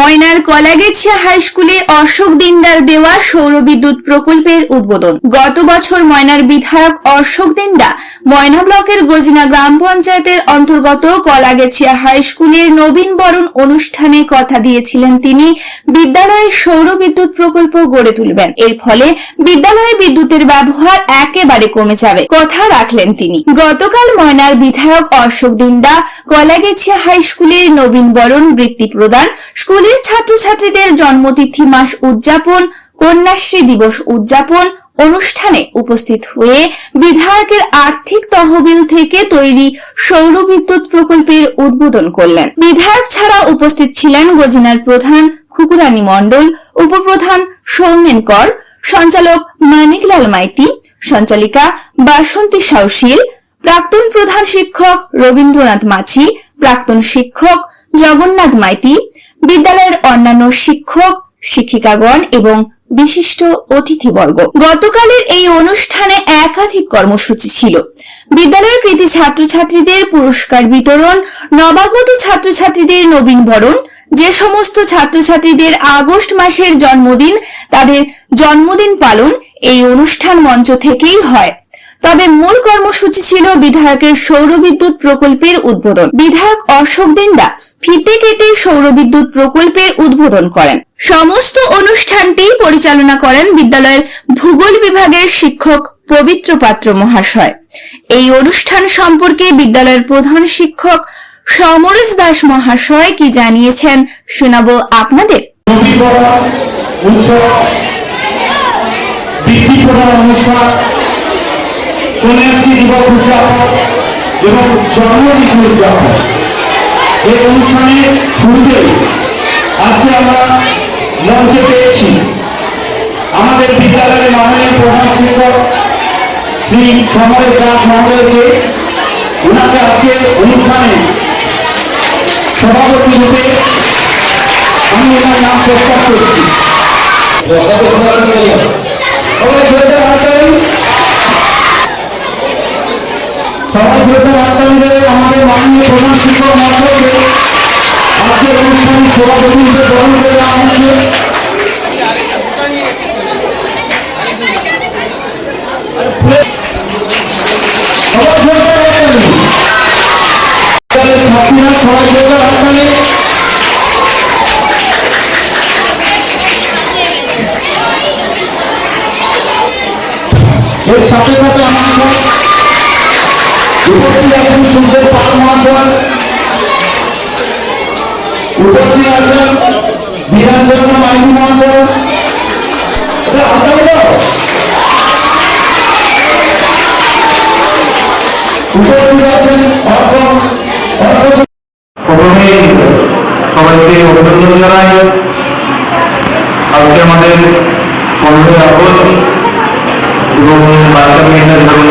ময়নার কলাগেছিয়া হাই স্কুলে অশোক দিনদার দেওয়া সৌরবিদ্যুৎ প্রকল্পের উদ্বোধন। গত বছর ময়নার বিধায়ক অশোক দিন্দা ময়না ব্লকের গজিনা গ্রাম পঞ্চায়েতের অন্তর্গত কলাগেছিয়া হাই স্কুলের নবীন বরণ অনুষ্ঠানে কথা দিয়েছিলেন তিনি। বিদ্যালয়ে সৌরবিদ্যুৎ প্রকল্প গড়ে তুলবেন। এর ফলে বিদ্যালয়ে বিদ্যুতের ব্যবহার একেবারে কমে যাবে, কথা রাখলেন তিনি। গতকাল ময়নার বিধায়ক অশোক দিন্দা কলাগেছিয়া হাই স্কুলের নবীন বরণ বৃত্তি প্রদান স্কুলের ছাত্রছাত্রীদের জন্মতিথি মাস উদযাপন, কন্যাশ্রী দিবস উদযাপন অনুষ্ঠানে উপস্থিত হয়ে বিধায়কের আর্থিক তহবিল থেকে তৈরি সৌর বিদ্যুৎ প্রকল্পের উদ্বোধন করলেন। বিধায়ক ছাড়া উপস্থিত ছিলেন গজিনার প্রধান খুকুরানী মণ্ডল, উপপ্রধান সৌমেন কর, সঞ্চালক মানিকলাল মাইতি, সঞ্চালিকা বাসন্তী সাউশীল, প্রাক্তন প্রধান শিক্ষক রবীন্দ্রনাথ মাঝি, প্রাক্তন শিক্ষক জগন্নাথ মাইতি বিদ্যালয়ের অন্যান্য শিক্ষক, শিক্ষিকাগণ এবং বিশিষ্ট অতিথিবর্গ। গতকালের এই অনুষ্ঠানে একাধিক কর্মসূচি ছিল। বিদ্যালয়ের কৃতি ছাত্রছাত্রীদের পুরস্কার বিতরণ, নবাগত ছাত্রছাত্রীদের নবীনবরণ যে সমস্ত ছাত্রছাত্রীদের আগস্ট মাসের জন্মদিন, তাদের জন্মদিন পালন এই অনুষ্ঠান মঞ্চ থেকেই হয়। তবে মূল কর্মসূচি ছিল বিধায়কের সৌরবিদ্যুৎ প্রকল্পের উদ্বোধন। বিধায়ক অশোক দিন্দা ফিতে কেটে সৌরবিদ্যুৎ প্রকল্পের উদ্বোধন করেন। সমস্ত অনুষ্ঠানটি পরিচালনা করেন বিদ্যালয়ের ভূগোল বিভাগের শিক্ষক পবিত্র পাত্র মহাশয়। এই অনুষ্ঠান সম্পর্কে বিদ্যালয়ের প্রধান শিক্ষক সমরেশ দাস মহাশয় কি জানিয়েছেন শোনাবো আপনাদের। অনুষ্ঠান কন্যাশ্রী দিবস উদযাপন এবং জন্মদিন উদযাপন। এই অনুষ্ঠানের শুরুতে আজকে আমরা মঞ্চে পেয়েছি আমাদের বিদ্যালয়ের মাননীয় প্রধান শিক্ষক শ্রী সমরেশ দাস মহোদয়কে। ওনাকে আজকে অনুষ্ঠানে সভাপতি রূপে আমি ওনার নাম প্রস্তাব করছি। সবাই হাততালি দেবে আমাদের মাননীয় প্রধান শিক্ষক মহাশয়কে আজকের অনুষ্ঠানে সভাপতি রূপে গ্রহণ করে আমাদের সবাই জোরে ছাত্রীরা সবাই সাথে সাথে আমাদের উপস্থিত আছেন সূর্যের পাল মহাশয় উপস্থিত আছেন বিধানচন্দ্র মাইতি মহাশয় সবাইকে অভিনন্দন জানাই আজকে আমাদের পনেরোই আগস্ট এবং বাচ্চা মেয়েদের জন্য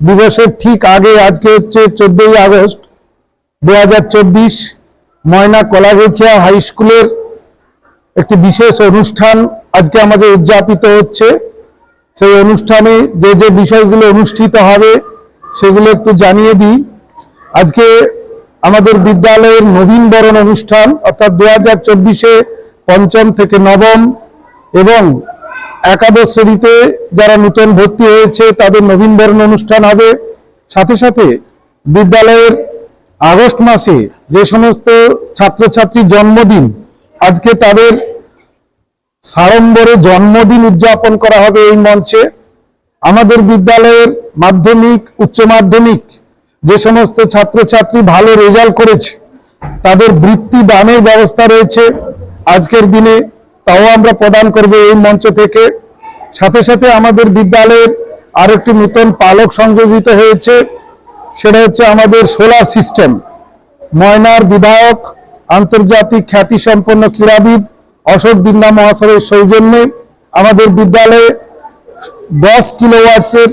দিবসের ঠিক আগে, আজকে হচ্ছে চোদ্দই আগস্ট দু হাজার চব্বিশ, ময়না কলাগেছিয়া হাই স্কুলের একটি বিশেষ অনুষ্ঠান আজকে আমাদের উদযাপিত হচ্ছে। সেই অনুষ্ঠানে যে যে বিষয়গুলো অনুষ্ঠিত হবে, সেগুলো একটু জানিয়ে দিই। আজকে আমাদের বিদ্যালয়ের নবীনবরণ অনুষ্ঠান, অর্থাৎ দু হাজার পঞ্চম থেকে নবম, এবং একাদশ শ্রেণীতে যারা নতুন ভর্তি হয়েছে, তাদের নবীনবরণ অনুষ্ঠান হবে। সাথে সাথে বিদ্যালয়ের আগস্ট মাসে যে সমস্ত ছাত্রছাত্রীর জন্মদিন, আজকে তাদের সাড়ম্বরে জন্মদিন উদযাপন করা হবে এই মঞ্চে। আমাদের বিদ্যালয়ের মাধ্যমিক, উচ্চ মাধ্যমিক যে সমস্ত ছাত্রছাত্রী ভালো রেজাল্ট করেছে, তাদের বৃত্তি দানের ব্যবস্থা রয়েছে। আজকের দিনে তাও আমরা প্রদান করব এই মঞ্চ থেকে। সাথে সাথে আমাদের বিদ্যালয়ের আরেকটি নতুন পালক সংযোজিত হয়েছে, সেটা হচ্ছে আমাদের সোলার সিস্টেম। ময়নার বিধায়ক, আন্তর্জাতিক খ্যাতিসম্পন্ন ক্রীড়াবিদ অশোক বিন্দা মহাশয়ের সৌজন্যে আমাদের বিদ্যালয়ে দশ কিলোওয়াটসের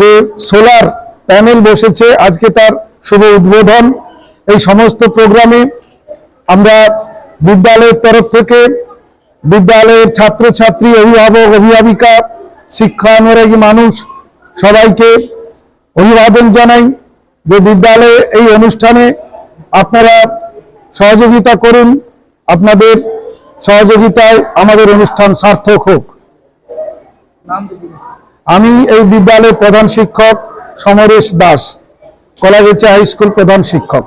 যে সোলার প্যানেল বসেছে, আজকে তার শুভ উদ্বোধন। এই সমস্ত প্রোগ্রামে আমরা বিদ্যালয়ের তরফ থেকে বিদ্যালয়ের ছাত্রছাত্রী, অভিভাবক, অভিভাবিকা শিক্ষা অনুরাগী মানুষ, সবাইকে অভিবাদন জানাই যে বিদ্যালয়ে এই অনুষ্ঠানে আপনারা সহযোগিতা করুন। আপনাদের সহযোগিতায় আমাদের অনুষ্ঠান সার্থক হোক। আমি এই বিদ্যালয়ের প্রধান শিক্ষক সমরেশ দাস, কলাগেচা হাই স্কুল প্রধান শিক্ষক।